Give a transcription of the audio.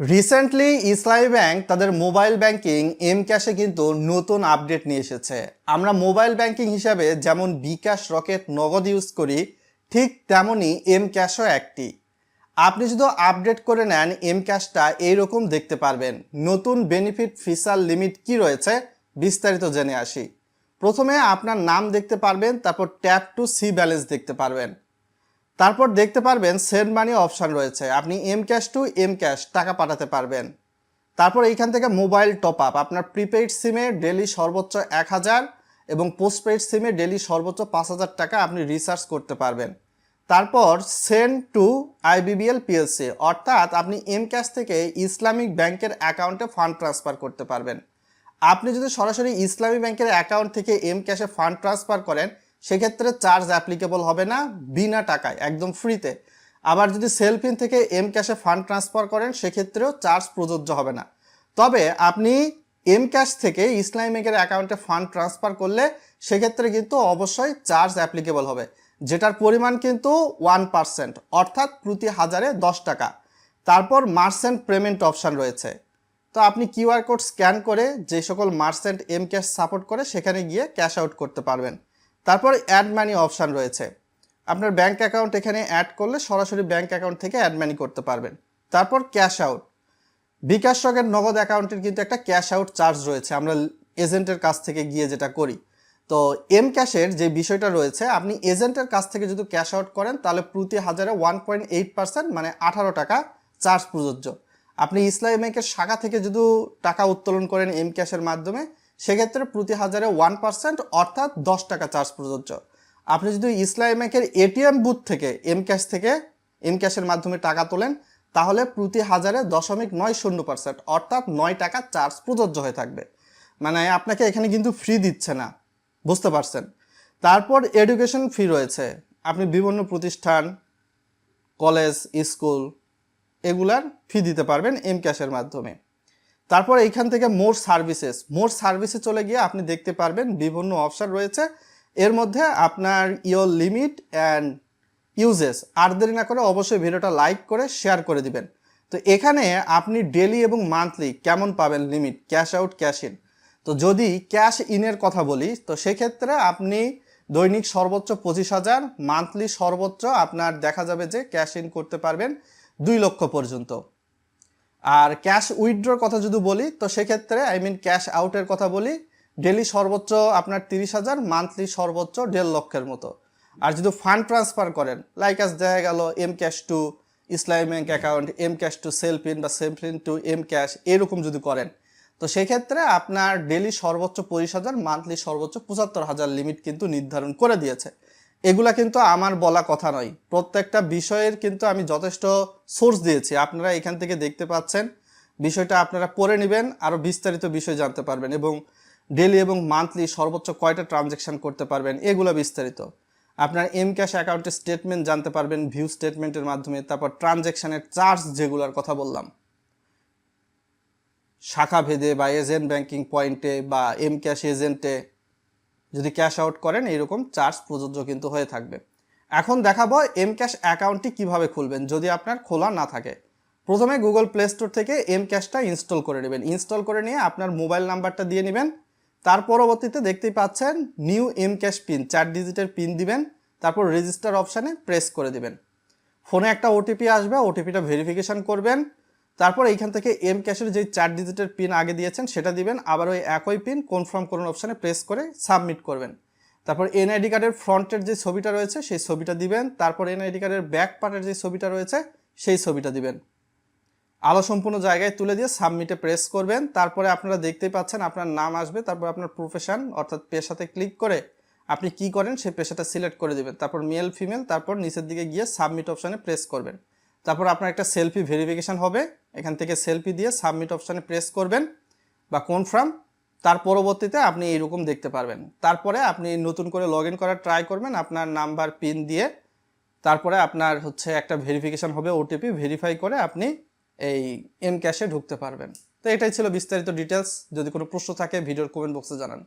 Recently ইসলামী bank তাদের mobile banking M ক্যাশে কিন্তু নতুন আপডেট নিয়ে এসেছে। আমরা মোবাইল ব্যাংকিং হিসাবে যেমন বিকাশ রকেট নগদ ইউজ করি, ঠিক তেমনই এম ক্যাশও একটি। আপনি শুধু আপডেট করে নেন এম ক্যাশটা এইরকম দেখতে পারবেন। নতুন বেনিফিট ফিচার লিমিট কি রয়েছে, বিস্তারিত জেনে আসি। প্রথমে আপনার নাম দেখতে পারবেন, তারপর ট্যাপ টু সি ব্যালেন্স দেখতে পারবেন। তারপর দেখতে পারবেন সেন্ড মানি অপশান রয়েছে। আপনি M cash to M cash টাকা পাঠাতে পারবেন। তারপর এইখান থেকে মোবাইল টপ আপ আপনার প্রিপেইড সিমে ডেলি সর্বোচ্চ এক হাজার এবং পোস্টপেইড সিমে ডেলি সর্বোচ্চ পাঁচ হাজার টাকা আপনি রিচার্জ করতে পারবেন। তারপর সেন্ড টু আইবিবিএল পিএলসি অর্থাৎ আপনি এম ক্যাশ থেকে ইসলামিক ব্যাংকের অ্যাকাউন্টে ফান্ড ট্রান্সফার করতে পারবেন। আপনি যদি সরাসরি ইসলামী ব্যাংকের অ্যাকাউন্ট থেকে এম ক্যাশে ফান্ড ট্রান্সফার করেন সেক্ষেত্রে চার্জ অ্যাপ্লিকেবল হবে না বিনা টাকায়, একদম ফ্রিতে আবার যদি সেলফিন থেকে এম ক্যাশে ফান্ড ট্রান্সফার করেন, সেক্ষেত্রেও চার্জ প্রযোজ্য হবে না। তবে আপনি এম ক্যাশ থেকে ইসলামী ব্যাংকের অ্যাকাউন্টে ফান্ড ট্রান্সফার করলে সেক্ষেত্রে কিন্তু অবশ্যই চার্জ অ্যাপ্লিকেবল হবে, যেটার পরিমাণ কিন্তু ওয়ান পার্সেন্ট অর্থাৎ প্রতি হাজারে দশ টাকা। তারপর মার্সেন্ট পেমেন্ট অপশান রয়েছে। তো আপনি কিউআর কোড স্ক্যান করে যে সকল মার্সেন্ট এম ক্যাশ সাপোর্ট করে, সেখানে গিয়ে ক্যাশ আউট করতে পারবেন। তারপর অ্যাড মানি অপশান রয়েছে। আপনার ব্যাঙ্ক অ্যাকাউন্ট এখানে অ্যাড করলে সরাসরি ব্যাঙ্ক অ্যাকাউন্ট থেকে অ্যাড মানি করতে পারবেন। তারপর ক্যাশ আউট বিকাশ রকের নগদ অ্যাকাউন্টের কিন্তু একটা ক্যাশ আউট চার্জ রয়েছে। আমরা এজেন্টের কাছ থেকে গিয়ে যেটা করি। তো এম ক্যাশের যে বিষয়টা রয়েছে, আপনি এজেন্টের কাছ থেকে যদি ক্যাশ আউট করেন, তাহলে প্রতি হাজারে ওয়ান পয়েন্ট এইট পার্সেন্ট মানে আঠারো টাকা চার্জ প্রযোজ্য। আপনি ইসলামী ব্যাংকের শাখা থেকে যদি টাকা উত্তোলন করেন এম ক্যাশের মাধ্যমে সেক্ষেত্রে প্রতি হাজারে ওয়ান পার্সেন্ট অর্থাৎ দশ টাকা চার্জ প্রযোজ্য। আপনি যদি ইসলামী ব্যাংকের এটিএম বুথ থেকে এম ক্যাশ থেকে এম ক্যাশের মাধ্যমে টাকা তোলেন, তাহলে প্রতি হাজারে দশমিক নয় শূন্য পার্সেন্ট অর্থাৎ নয় টাকা চার্জ প্রযোজ্য হয়ে থাকবে। মানে আপনাকে এখানে কিন্তু ফ্রি দিচ্ছে না, বুঝতে পারছেন? তারপর এডুকেশন ফি রয়েছে। আপনি বিভিন্ন প্রতিষ্ঠান কলেজ স্কুল এগুলার ফি দিতে পারবেন এম ক্যাশের মাধ্যমে। তারপর এইখান থেকে মোর সার্ভিসেস মোর সার্ভিসে চলে গিয়ে আপনি দেখতে পারবেন বিভিন্ন অপশান রয়েছে। এর মধ্যে আপনার ইয়োর লিমিট অ্যান্ড ইউজেস আর দেরি না করে অবশ্যই ভিডিওটা লাইক করে শেয়ার করে দিবেন। তো এখানে আপনি ডেলি এবং মান্থলি কেমন পাবেন limit cash out cash in তো যদি ক্যাশ ইনের কথা বলি, তো সেক্ষেত্রে আপনি দৈনিক সর্বোচ্চ পঁচিশ হাজার মান্থলি সর্বোচ্চ আপনার দেখা যাবে যে ক্যাশ ইন করতে পারবেন দুই লক্ষ পর্যন্ত। আর ক্যাশ উইথড্রর কথা যদি বলি, তো সেক্ষেত্রে আই মিন ক্যাশ আউটের কথা বলি ডেলি সর্বোচ্চ আপনার তিরিশ হাজার মান্থলি সর্বোচ্চ দেড় লক্ষের মতো। আর যদি ফান্ড ট্রান্সফার করেন লাইক আস দেখা গেল M cash to Islami bank account M cash to Cellfin বা সেলফিন টু এম ক্যাশ এরকম যদি করেন, তো সেক্ষেত্রে আপনার ডেলি সর্বোচ্চ পঁচিশ হাজার মান্থলি সর্বোচ্চ পঁচাত্তর হাজার লিমিট কিন্তু নির্ধারণ করে দিয়েছে। এগুলা কিন্তু আমার বলা কথা নয়। প্রত্যেকটা বিষয়ের কিন্তু আমি যথেষ্ট সোর্স দিয়েছি। আপনারা এখান থেকে দেখতে পাচ্ছেন। বিষয়টা আপনারা পড়ে নেবেন আরও বিস্তারিত বিষয় জানতে পারবেন এবং ডেলি এবং মান্থলি সর্বোচ্চ কয়টা ট্রানজ্যাকশন করতে পারবেন, এগুলো বিস্তারিত। আপনার এম ক্যাশ অ্যাকাউন্টের স্টেটমেন্ট জানতে পারবেন ভিউ স্টেটমেন্টের মাধ্যমে, তারপর ট্রানজ্যাকশানের চার্জ যেগুলোর কথা বললাম। শাখা ভেদে বা এজেন্ট ব্যাংকিং পয়েন্টে বা এম ক্যাশ এজেন্টে যদি ক্যাশ আউট করেন এরকম চার্জ প্রযোজ্য কিন্তু হয়ে থাকবে। এখন দেখাবো এম ক্যাশ অ্যাকাউন্টটি কীভাবে খুলবেন, যদি আপনার খোলা না থাকে। প্রথমে গুগল প্লে স্টোর থেকে এম ক্যাশটা ইনস্টল করে নেবেন। ইনস্টল করে নিয়ে আপনার মোবাইল নাম্বারটা দিয়ে নেবেন। তার পরবর্তীতে দেখতেই পাচ্ছেন নিউ এম ক্যাশ পিন চার ডিজিটের পিন দিবেন। তারপর রেজিস্টার অপশানে প্রেস করে দিবেন। ফোনে একটা ওটিপি আসবে ওটিপিটা ভেরিফিকেশন করবেন। তারপর এইখান থেকে এম ক্যাশের যে চার ডিজিটের পিন আগে দিয়েছেন, সেটা দিবেন। আবার ওই একই পিন কনফার্ম করুন অপশানে প্রেস করে সাবমিট করবেন। তারপর এনআইডি কার্ডের ফ্রন্টের যে ছবিটা রয়েছে, সেই ছবিটা দিবেন। তারপর এনআইডি কার্ডের ব্যাক পার্টের যে ছবিটা রয়েছে, সেই ছবিটা দিবেন। আলো সম্পূর্ণ জায়গায় তুলে দিয়ে সাবমিটে প্রেস করবেন। তারপরে আপনারা দেখতেই পাচ্ছেন আপনার নাম আসবে, তারপর আপনার প্রফেশন অর্থাৎ পেশাতে ক্লিক করে আপনি কি করেন, সেই পেশাটা সিলেক্ট করে দিবেন। তারপর মেল ফিমেল তারপর নিচের দিকে গিয়ে সাবমিট অপশানে প্রেস করবেন। তারপর আপনার একটা সেলফি ভেরিফিকেশান হবে। এখান থেকে সেলফি দিয়ে সাবমিট অপশানে প্রেস করবেন বা কনফার্ম তার পরবর্তীতে আপনি এইরকম দেখতে পারবেন। তারপরে আপনি নতুন করে লগ ইন করার ট্রাই করবেন আপনার নাম্বার পিন দিয়ে। তারপরে আপনার হচ্ছে একটা ভেরিফিকেশান হবে ওটিপি ভেরিফাই করে আপনি এই এম ক্যাশে ঢুকতে পারবেন। তো এটাই ছিল বিস্তারিত ডিটেলস যদি কোনো প্রশ্ন থাকে ভিডিওর কমেন্ট বক্সে জানান।